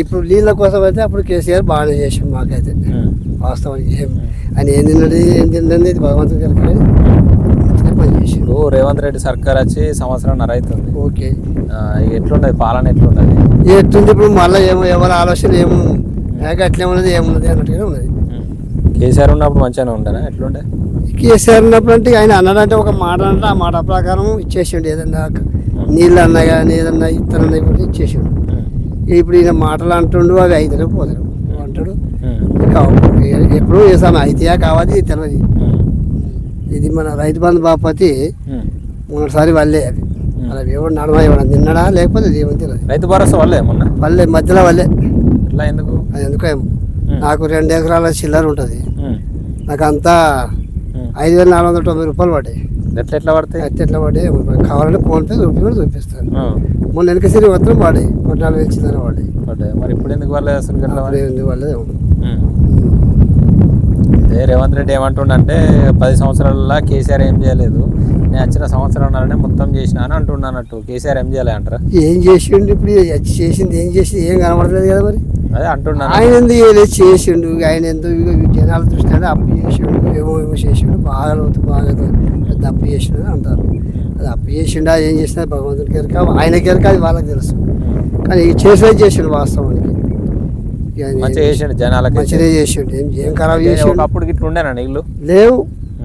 ఇప్పుడు నీళ్ళ కోసం అయితే అప్పుడు కేసీఆర్ బాగానే చేసిండు మాకైతే. వాస్తవం ఏం ఆయన ఏం తిన్నది ఏం తిన్నది ఇది భగవంతుని గారికి కానీ మంచిగా పని చేసిండు. ఇప్పుడు రేవంత్ రెడ్డి సర్కార్ వచ్చి సంవత్సరం అవుతుంది ఓకే. ఎట్లుండదు పాలన ఎట్లుండదు ఎట్టుంది ఇప్పుడు మళ్ళీ ఏమో ఎవరి ఆలోచన ఏమో అట్లే ఉన్నది ఏమున్నది అన్నట్టుగానే ఉన్నది. కేసీఆర్ ఉన్నప్పుడు మంచిగానే ఉండనా? ఎట్లుండే? కేసీఆర్ ఉన్నప్పుడు అంటే ఆయన అన్నాడంటే ఒక మాట అంటే ఆ మాట ప్రకారం ఇచ్చేసిండు ఏదన్నా నీళ్ళు అన్నా కానీ ఏదన్నా ఇత్తనన్నా ఇప్పుడు ఇచ్చేసిండు. ఇప్పుడు ఈయన మాటలు అంటుండు అవి అయితేనే పోతాడు అంటాడు ఇక ఎప్పుడు వేసాను అయితేయా కావాలి తెలియదు ఇది మన రైతు బంధు బాపతి మొన్నటిసారి వల్లే అవి అలా ఎవడు నడమ ఎవడు నిన్నడా లేకపోతే అది ఏమో తెలియదు రైతు భరోసా వల్లే మొన్న? వల్లే మధ్యలో వల్లే. ఎట్లా ఎందుకు? అది ఎందుకో ఏమో. నాకు రెండు ఎకరాల చిల్లర ఉంటుంది. నాకు అంతా. ఐదు వేల నాలుగు వందల తొంభై రూపాయలు పడ్డాయి. ఎట్లా ఎట్లా పడతాయి? అయితే ఎట్లా మరి కావాలంటే ఫోన్పే చూపి కూడా చూపిస్తాను. మొన్న వెనక సిరి పద్నాలుగు వేలు చిల్లర పడ్డాయి పడ్డాయి మరి ఇప్పుడు ఎందుకు వాళ్ళే అసలు ఏంది వాళ్ళే. అదే రేవంత్ రెడ్డి ఏమంటుండంటే పది సంవత్సరాలలో కేసీఆర్ ఏం చేయలేదు. నేను వచ్చిన సంవత్సరంలోనే మొత్తం చేసిన అని అంటున్నానట్టు కేసీఆర్ ఏం చేయలే అంటారా? ఏం చేసిండు ఇప్పుడు? చేసింది ఏం చేసింది? ఏం కనబడలేదు కదా మరి? అదే అంటున్నాను. ఆయన ఎందుకు చేయలేదు చేసిండు? ఆయన ఎందుకు జనాల దృష్టి అప్పు చేసిండు ఏమో ఏమో చేసిండు. బాగా లోతు బాగా పెద్ద అప్పు చేసిండు అని అంటారు. అది అప్పు చేసిండా ఏం చేసినా భగవంతుడికి ఎరక ఆయనకి ఎరక అది వాళ్ళకి తెలుసు. కానీ చేసేది చేసిండు వాస్తవానికి. ఆయన చేసిండు జనాలకి మంచిగా చేసిండు. ఏం ఏం ఖరాబ్ చేసిండు? ఒకప్పుడు ఇట్లా ఉండేనా నీళ్ళు? లేవు.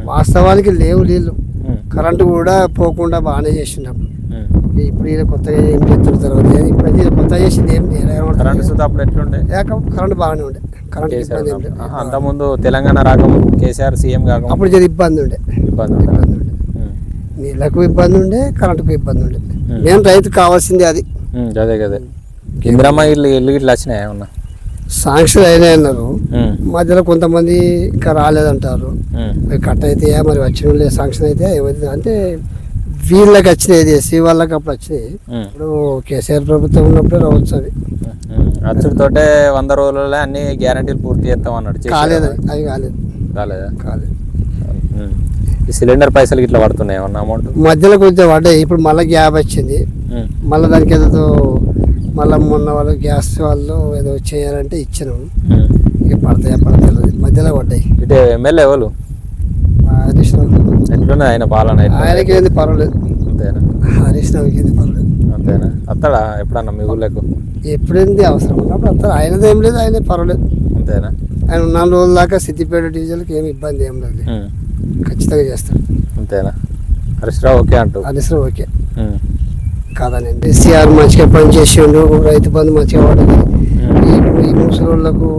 వాస్తవానికి లేవు నీళ్ళు. కరెంటు కూడా పోకుండా బాగానే చేసిండు అప్పుడు. ఇప్పుడు ఈయన కొత్తగా ఏం తర్వాత ఇప్పుడైతే ఈయన కొత్తగా చేసింది ఏం కరెంటు సుతా అప్పుడు ఎట్లుండే? కరెంట్ బాగానే ఉండే. కరెంట్ ఇబ్బంది అంతకుముందు తెలంగాణ రాకముందు కేసీఆర్ సీఎం కాకముందు అప్పుడు జర ఇబ్బంది ఉండే. ఇబ్బంది. ఇబ్బంది ఉండే. నీళ్ళకు ఇబ్బంది ఉండే కరెంటుకు ఇబ్బంది ఉండే. నేను రైతు కావాల్సింది అది. అదే కదే ఇందిరమ్మ ఇల్లు ఇల్లు ఇట్లా వచ్చినాయి ఏమన్నా? సాంక్షన్ అయినాయి అన్నారు. మధ్యలో కొంతమంది ఇంకా రాలేదంటారు. కట్ అయితే మరి వచ్చిన సాంక్షన్ అయితే ఏమైంది? అంటే వీళ్ళకి వచ్చినాయి ఎస్సీ వాళ్ళకి అప్పుడు వచ్చినాయి. ఇప్పుడు కేసీఆర్ ప్రభుత్వం ఉన్నప్పుడే రావచ్చు ఉమ్. అచ్చుడితోటే వంద రోజులలో అన్ని గ్యారంటీలు పూర్తి చేస్తాం అన్నాడు కాలేదు? అవి కాలేదు. కాలేదా? కాలేదు. ఈ సిలిండర్ పైసలకి ఇట్లా పడుతున్నాయి ఏమన్నా అమౌంట్ మధ్యలో కొంచెం పడ్డాయి ఇప్పుడు మళ్ళీ గ్యాప్ వచ్చింది. మళ్ళీ దానికి ఏదో మళ్ళీ మొన్న వాళ్ళు గ్యాస్ వాళ్ళు ఏదో చేయాలంటే ఇచ్చాను. ఇక పడతాయా పడతాయి మధ్యలో పడ్డాయి. ఇటు ఎమ్మెల్యే రావు. ఎట్లున్నది ఆయన పాలన? ఆయనకి ఏంది పర్వాలేదు. అంతేనా? హరీష్ రావుకి ఏంది పర్వాలేదు. అంతేనా? వస్తాడా ఎప్పుడన్నా మీ ఊళ్ళకు ఎప్పుడేంది అవసరం ఉన్నప్పుడు అంతా ఆయనది ఏం లేదు ఆయన పర్వాలేదు. అంతేనా? ఆయన నాలుగు రోజుల దాకా సిద్దిపేట డీజిల్కి ఏమి ఇబ్బంది ఏం లేదు. ఖచ్చితంగా చేస్తాడు. అంతేనా? హరీష్రావు ఓకే అంటూ? హరీష్ రావు ఓకే. కాదనండి ఎస్సీఆర్ మంచిగా పని చేసిండు రైతు బంధు మంచిగా పడదు. ఇప్పుడు ఈ ముసలోళ్ళకు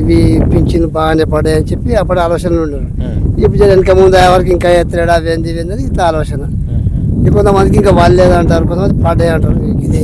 ఇవి పింఛన్లు బాగానే పడాయి అని చెప్పి అప్పుడు ఆలోచనలు ఉండరు. ఇప్పుడు వెనక ముందు ఎవరికి ఇంకా ఎత్తలేడు అవి ఏంది ఇట్లా ఆలోచన ఉమ్. ఇంకొంతమందికి ఇంకా వాళ్ళు లేదంటారు కొంతమంది పడ్డాయి అంటారు ఇదే